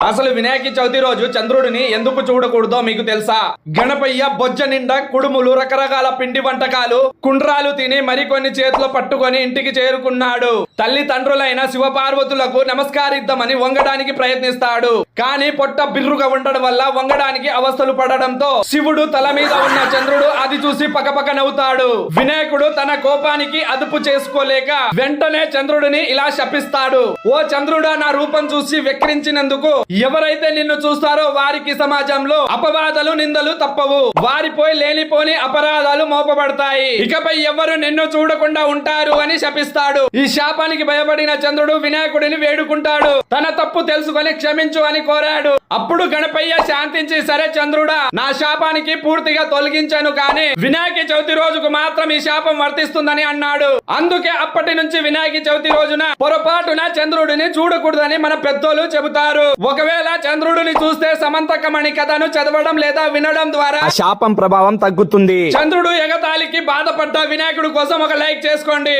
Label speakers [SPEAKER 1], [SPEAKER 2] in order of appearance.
[SPEAKER 1] అసలు వినాయక చవితి రోజు చంద్రుడిని ఎందుకు చూడకూడదో మీకు తెలుసా? గణపయ్య బొజ్జ నిండా కుడుములు రకరకాల పిండి వంటకాలు కుండ్రాలు తిని మరికొన్ని చేతులు పట్టుకొని ఇంటికి చేరుకున్నాడు. తల్లిదండ్రులైన శివపార్వతులకు నమస్కారిద్దామని వంగడానికి ప్రయత్నిస్తాడు. కానీ పొట్ట బిర్రుగా ఉండడం వల్ల వంగడానికి అవస్థలు పడడంతో శివుడు తల మీద ఉన్న చంద్రుడు అది చూసి పకపక నవ్వుతాడు. వినాయకుడు తన కోపానికి అదుపు చేసుకోలేక వెంటనే చంద్రుడిని ఇలా శపిస్తాడు. ఓ చంద్రుడా నా రూపం చూసి వెక్రించినందుకు ఎవరైతే నిన్ను చూస్తారో వారికి సమాజంలో అపవాదాలు నిందలు తప్పవు. వారిపోయి లేనిపోని అపరాధాలు మోపబడతాయి. ఇకపై ఎవరు నిన్ను చూడకుండా ఉంటారు అని శపిస్తాడు. ఈ శాపానికి భయపడిన చంద్రుడు వినాయకుడిని వేడుకుంటాడు. తన తప్పు తెలుసుకొని క్షమించు అని కోరాడు. అప్పుడు గణపయ్య శాంతించి సరే చంద్రుడా నా శాపానికి పూర్తిగా తొలగించాను కానీ వినాయక చవితి రోజుకు మాత్రం ఈ శాపం వర్తిస్తుందని అన్నాడు. అందుకే అప్పటి నుంచి వినాయక చవితి రోజున పొరపాటున చంద్రుడిని చూడకూడదని మన పెద్దోళ్ళు చెబుతారు. ఒకవేళ చంద్రుడిని చూస్తే సమంతకమణి కథను చదవడం లేదా వినడం ద్వారా
[SPEAKER 2] శాపం ప్రభావం తగ్గుతుంది.
[SPEAKER 1] చంద్రుడు ఎగతాళికి బాధపడ్డ వినాయకుడు కోసం ఒక లైక్ చేసుకోండి.